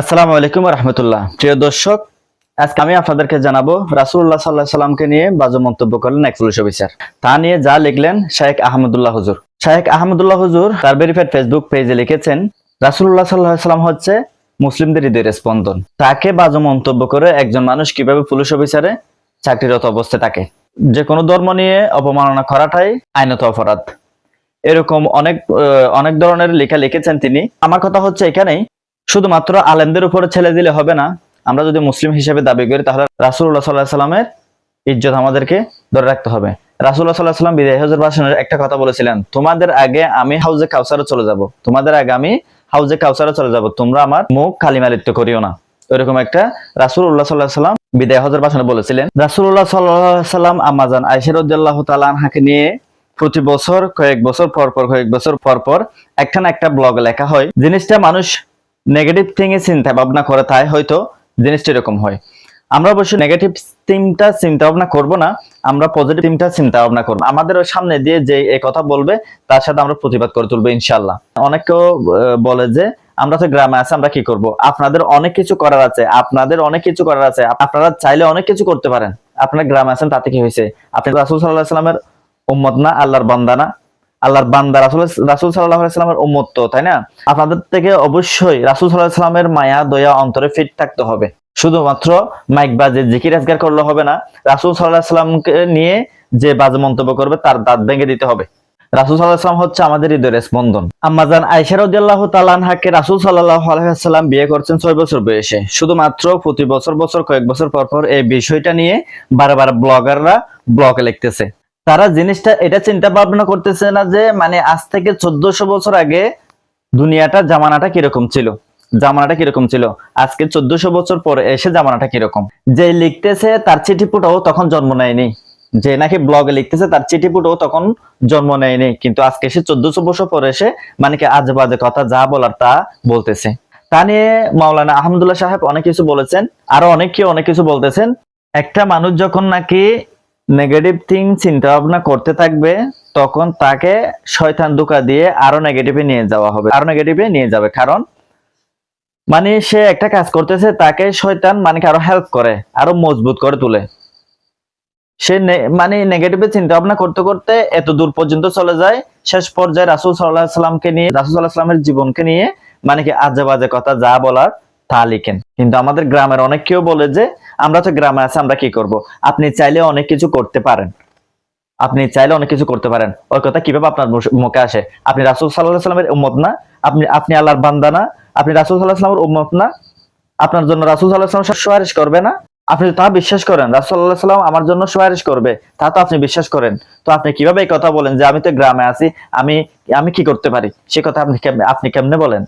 আসসালামু আলাইকুম রহমতুল্লাহ। প্রিয় দর্শক, আজকে আমি আপনাদেরকে জানাব রাসুল্লাহ সাল্লাহ সাল্লামকে নিয়ে বাজু মন্তব্য করলেন এক পুলিশ অফিসার। তা নিয়ে যা লিখলেন শাহেক আহমদুল্লাহ হুজুর। শাহেক আহমদুল্লাহ হুজুর তার ভেরিফাইড ফেসবুক পেজে লিখেছেন রাসুল্লাহ সাল্লাহ সাল্লাম হচ্ছে মুসলিমদের হৃদয়ের স্পন্দন। তাকে বাজু মন্তব্য করে একজন মানুষ কীভাবে পুলিশ অফিসারে চাকরিরত অবস্থায় থাকে। যে কোনো ধর্ম নিয়ে অপমাননা করাটাই আইনত অপরাধ। এরকম অনেক অনেক ধরনের লেখা লিখেছেন তিনি। আমার কথা হচ্ছে এখানেই শুধুমাত্র আলেমদের উপরে ছেলে দিলে হবে না, আমরা যদি মুসলিম হিসেবে দাবি করি, তাহলে রাসুল্লাহ সাল্লাহ সাল্লামের ইজ্জত আমাদেরকে ধরে রাখতে হবে। রাসুল্লাহ সাল্লাহ সাল্লাম বিদায় হজর ভাষণের একটা কথা বলেছিলেন, তোমাদের আগে আমি হাউজে কাউসারে চলে যাব। তোমাদের আগে আমি হাউজে কাউসারে চলে যাব। তোমরা আমার মুখ কালিমালিত্য করিও না। এরকম একটা রাসুল্লাহ সাল্লাহ সাল্লাম বিদায় হজর ভাষণে বলেছিলেন। রাসুল্লাহ সাল্লাহ সাল্লাম আমাজান আইসের উদ্দাল্লাহ তালাহাকে নিয়ে প্রতি বছর, কয়েক বছর পর পর, কয়েক বছর পর পর একটা না একটা ব্লগ লেখা হয়। জিনিসটা মানুষ নেগেটিভ থিং এ চিন্তা, ভাবনা করে তাই হয়তো জিনিসটা এরকম হয়। আমরা অবশ্য নেগেটিভ থিংটা চিন্তা ভাবনা করব না, আমরা পজিটিভ থিংটা চিন্তা ভাবনা করব। আমাদের সামনে দিয়ে যে এই কথা বলবে, তার সাথে আমরা প্রতিবাদ করে তুলবো ইনশাল্লাহ অনেকেও বলে যে, আমরা তো গ্রামে আছে, আমরা কি করব? আপনাদের অনেক কিছু করার আছে, আপনাদের অনেক কিছু করার আছে। আপনারা চাইলে অনেক কিছু করতে পারেন। আপনারা গ্রামে আছেন, তাতে কি হয়েছে? আপনি রাসুল সাল্লাহ সাল্লামের উম্মত না, আল্লাহর বান্দা না। আল্লাহর বান্দা। রাসুল রাসুল সাল্লাহ সাল্লামের উম্মত তো তাই না? আপনাদের থেকে অবশ্যই রাসুল সাল্লাহ সাল্লামের মায়া, দয়া, অন্তরে ফিট থাকতে হবে। শুধুমাত্র মাইক বাজে জিকির আজগার করলে হবে না, রাসুল সাল্লাহ সাল্লামকে নিয়ে যে বাজে মন্তব্য করবে, তার দাঁত ভেঙে দিতে হবে। রাসুল সাল্লাহ সাল্লাম হচ্ছে আমাদের হৃদয়ের স্পন্দন। আম্মাজান উদ্দাল্লাহ তালানহাকে রাসুল সাল্লাহ আলহাম বিয়ে করছেন ছয় বছর বয়সে। শুধুমাত্র প্রতি বছর বছর কয়েক বছর পর পর এই বিষয়টা নিয়ে বারবার ব্লগাররা ব্লগে লিখতেছে। তারা জিনিসটা, এটা চিন্তা ভাবনা করতেছে না যে মানে আজ থেকে চোদ্দশো বছর আগে দুনিয়াটা জামানাটা কীরকম ছিল? জামানাটা কীরকম ছিল? আজকে চোদ্দশো বছর পরে এসে জামানাটা কীরকম? যে লিখতেছে তার চিঠিপুটাও তখন জন্ম নেয়নি। যে নাকি ব্লগে লিখতেছে তার চিঠিপুটাও তখন জন্ম নেয়নি। কিন্তু আজকে এসে চোদ্দশো বছর পরে এসে মানে কি আজে বাজে কথা, যা বলার তা বলতেছে। তা নিয়ে মাওলানা আহমদুল্লাহ সাহেব অনেক কিছু বলেছেন, আরও অনেক অনেক কিছু বলতেছেন। একটা মানুষ যখন নাকি নেগেটিভ থিং চিন্তা ভাবনা করতে থাকবে, তখন তাকে শয়তান দুকা দিয়ে আরও নেগেটিভে নিয়ে যাওয়া হবে, আরও নেগেটিভে নিয়ে যাবে। কারণ মানে সে একটা কাজ করতেছে, তাকে শয়তান মানে আরও হেল্প করে, আরও মজবুত করে তুলে। সে মানে নেগেটিভে চিন্তা ভাবনা করতে করতে এত দূর পর্যন্ত চলে যায়। শেষ পর্যায়ে রাসুল সাল্লাহ সাল্লামকে নিয়ে, রাসুল সাল্লাহ সাল্লামের জীবনকে নিয়ে মানে কি আজে বাজে কথা যা বলার তা লিখেন। কিন্তু আমাদের গ্রামের অনেক কেউ বলে যে আমরা তো গ্রামে আছি, আমরা কি করব? আপনি চাইলে অনেক কিছু করতে পারেন। আপনি চাইলে অনেক কিছু করতে পারেন। ওই কথা কীভাবে আপনার মুখে আসে? আপনি রাসুল সাল্লাহ সাল্লামের উম্মত না? আপনি আপনি আল্লাহর বান্দা না? আপনি রাসুল সাল্লাহ সাল্লামের উম্মত না? আপনার জন্য রাসুল সাল্লাহ সাল্লাম সুপারিশ করবে না? আপনি তা বিশ্বাস করেন। রাসুল সাল্লাহ সাল্লাম আমার জন্য সুপারিশ করবে। তা তো আপনি বিশ্বাস করেন। তো আপনি কীভাবে এই কথা বলেন যে আমি তো গ্রামে আছি, আমি আমি কি করতে পারি? সে কথা আপনি আপনি কেমনে বলেন?